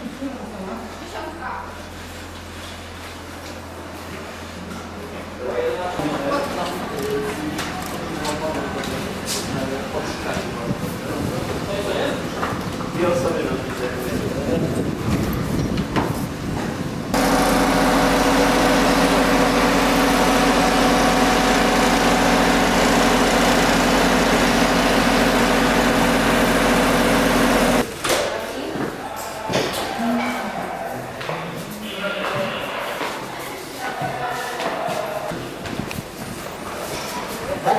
Thank you.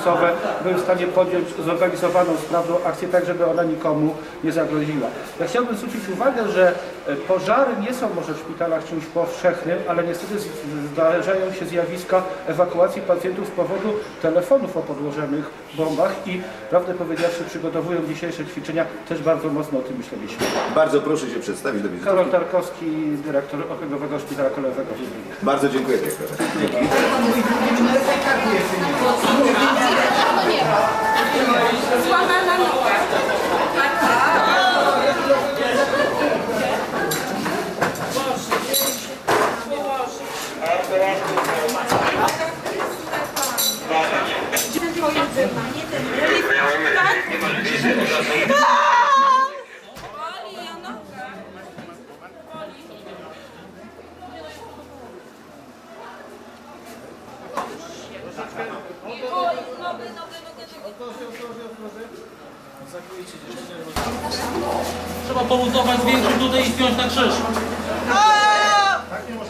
kryzysowe były w stanie podjąć zorganizowaną, sprawną akcję tak, żeby ona nikomu nie zagroziła. Ja chciałbym zwrócić uwagę, że e, pożary nie są może w szpitalach czymś powszechnym, ale niestety zdarzają się zjawiska ewakuacji pacjentów z powodu telefonów o podłożonych bombach i prawdę powiedziawszy przygotowując dzisiejsze ćwiczenia też bardzo mocno o tym myśleliśmy. Bardzo proszę się przedstawić do wizyty. Karol Tarkowski, dyrektor Okręgowego Szpitala Kolejowego w Lublinie. Bardzo dziękuję dyrektorze. Trzeba poluzować większym tutaj i spiąć na krzyż. Tak nie może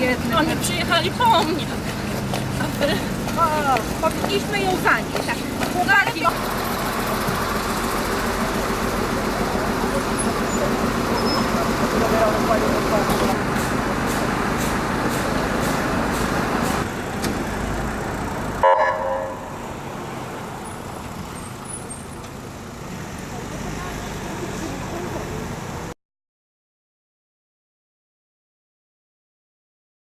Jednym. Oni przyjechali po mnie. Aby... O, powinniśmy ją zanieść. Tak.